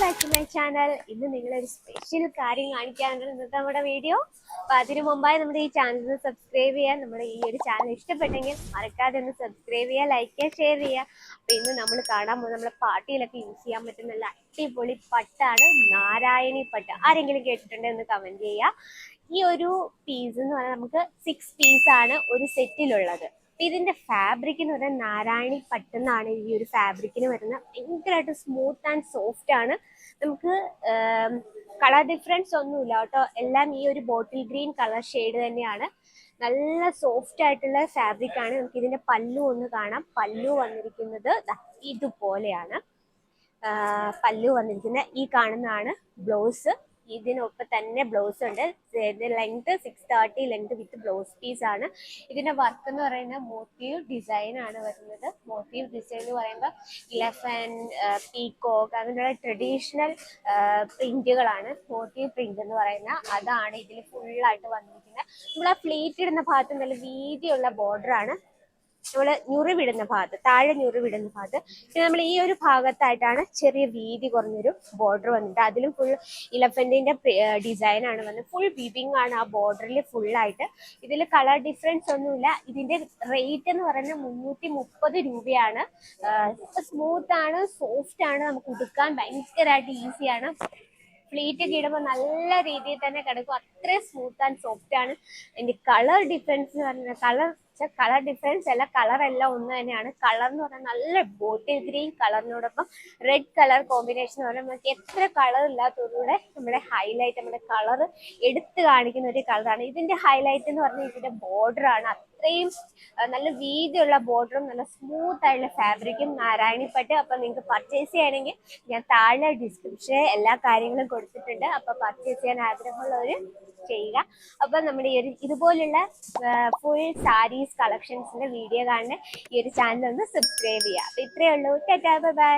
Back to my channel ഇന്ന് നിങ്ങളൊരു special കാര്യം കാണിക്കാനുണ്ട്. ഇന്നത്തെ നമ്മുടെ വീഡിയോ അപ്പൊ അതിനു മുമ്പായി നമ്മുടെ ഈ ചാനൽ സബ്സ്ക്രൈബ് ചെയ്യാൻ നമ്മുടെ ഈ ഒരു ചാനൽ ഇഷ്ടപ്പെട്ടെങ്കിൽ മറക്കാതെ ഒന്ന് സബ്സ്ക്രൈബ് ചെയ്യുക ലൈക്ക് ചെയ്യുക ഷെയർ ചെയ്യുക. അപ്പൊ ഇന്ന് നമ്മൾ കാണാൻ പോകുന്നത് നമ്മുടെ പാർട്ടിയിലൊക്കെ യൂസ് ചെയ്യാൻ പറ്റുന്ന നല്ല അടിപൊളി പട്ടാണ് നാരായണി പട്ട്. ആരെങ്കിലും കേട്ടിട്ടുണ്ടോ എന്ന് കമന്റ് ചെയ്യുക. ഈ ഒരു പീസ് എന്ന് പറഞ്ഞാൽ നമുക്ക് സിക്സ് പീസാണ് ഒരു സെറ്റിലുള്ളത് ഇതിന്റെ ഫാബ്രിക് എന്ന് പറയുന്നത് നാരായണി പട്ടെന്നാണ് ഈ ഒരു ഫാബ്രിക്കിന് വരുന്നത്. ഭയങ്കരമായിട്ട് സ്മൂത്ത് ആൻഡ് സോഫ്റ്റ് ആണ്. നമുക്ക് കളർ ഡിഫറൻസ് ഒന്നുമില്ല കേട്ടോ. എല്ലാം ഈ ഒരു ബോട്ടിൽ ഗ്രീൻ കളർ ഷെയ്ഡ് തന്നെയാണ്. നല്ല സോഫ്റ്റ് ആയിട്ടുള്ള ഫാബ്രിക് ആണ്. നമുക്ക് ഇതിന്റെ പല്ലു ഒന്ന് കാണാം. പല്ലു വന്നിരിക്കുന്നത് ഇതുപോലെയാണ്. പല്ലു വന്നിരിക്കുന്ന ഈ കാണുന്നതാണ് ബ്ലൗസ്. ഇതിനൊപ്പം തന്നെ ബ്ലൗസ് ഉണ്ട്. Length six thirty length with blouse piece ആണ്. ഇതിന്റെ വർക്ക് എന്ന് പറയുന്നത് മോട്ടീവ് ഡിസൈൻ ആണ് വരുന്നത്. മോട്ടീവ് ഡിസൈൻ എന്ന് പറയുമ്പോൾ ഇലഫൻ പീകോക്ക് അങ്ങനെയുള്ള ട്രഡീഷണൽ പ്രിന്റുകളാണ് മോട്ടീവ് പ്രിന്റ് എന്ന് പറയുന്ന അതാണ് ഇതിൽ ഫുള്ളായിട്ട് വന്നിരിക്കുന്നത്. നമ്മൾ ആ ഫ്ലീറ്റ് ഇടുന്ന ഭാഗത്ത് നല്ല വീതിയുള്ള ബോർഡർ ആണ് ഞുറി വിടുന്ന ഭാഗത്ത് താഴെ ഞുറിവിടുന്ന ഭാഗത്ത് പിന്നെ നമ്മൾ ഈ ഒരു ഭാഗത്തായിട്ടാണ് ചെറിയ വീതി കുറഞ്ഞൊരു ബോർഡർ വന്നിട്ട് അതിലും ഫുൾ ഇലഫന്റിന്റെ ഡിസൈൻ ആണ് വന്നത്. ഫുൾ ബിബിങ് ആണ് ആ ബോർഡറിൽ ഫുള്ളായിട്ട് ഇതിൽ കളർ ഡിഫറൻസ് ഒന്നുമില്ല. ഇതിന്റെ റേറ്റ് എന്ന് പറയുന്നത് മുന്നൂറ്റി മുപ്പത് രൂപയാണ് സ്മൂത്ത് ആണ് സോഫ്റ്റ് ആണ് നമുക്ക് ഉടുക്കാൻ ഭയങ്കരമായിട്ട് ഈസിയാണ് പ്ലീറ്റ് ഒക്കെ ഇടുമ്പോൾ നല്ല രീതിയിൽ തന്നെ കിടക്കും. അത്രയും സ്മൂത്ത് ആൻഡ് സോഫ്റ്റ് ആണ്. അതിന്റെ കളർ ഡിഫറൻസ് എന്ന് പറഞ്ഞാൽ കളർ കളർ ഡിഫറൻസ് അല്ല കളർ എല്ലാം ഒന്ന് തന്നെയാണ്. കളർ എന്ന് പറഞ്ഞാൽ നല്ല ബോട്ടിൽ ഗ്രീൻ കളറിനോടൊപ്പം റെഡ് കളർ കോമ്പിനേഷൻ എന്ന് പറഞ്ഞാൽ നമുക്ക് എത്ര കളർ ഇല്ലാത്തതിലൂടെ നമ്മുടെ ഹൈലൈറ്റ് നമ്മുടെ കളർ എടുത്തു കാണിക്കുന്ന ഒരു കളറാണ് ഇതിന്റെ ഹൈലൈറ്റ് എന്ന് പറഞ്ഞാൽ ഇതിന്റെ ബോർഡർ ആണ്. അത്രയും നല്ല വീതിയുള്ള ബോർഡറും നല്ല സ്മൂത്ത് ആയിട്ടുള്ള ഫാബ്രിക്കും നാരായണിപ്പട്ട്. അപ്പൊ നിങ്ങൾക്ക് പർച്ചേസ് ചെയ്യണമെങ്കിൽ ഞാൻ താഴെ ഡിസ്ക്രിപ്ഷനിൽ എല്ലാ കാര്യങ്ങളും കൊടുത്തിട്ടുണ്ട്. അപ്പൊ പർച്ചേസ് ചെയ്യാൻ ആഗ്രഹമുള്ളവർ ചെയ്യുക. അപ്പൊ നമ്മുടെ ഈ ഒരു ഇതുപോലുള്ള ഫുൾ സാരീസ് കളക്ഷൻസിന്റെ വീഡിയോ കാണുന്ന ഈ ഒരു ചാനൽ ഒന്ന് സബ്സ്ക്രൈബ് ചെയ്യുക. അപ്പൊ ഇത്രയേ ഉള്ളൂ. Tata bye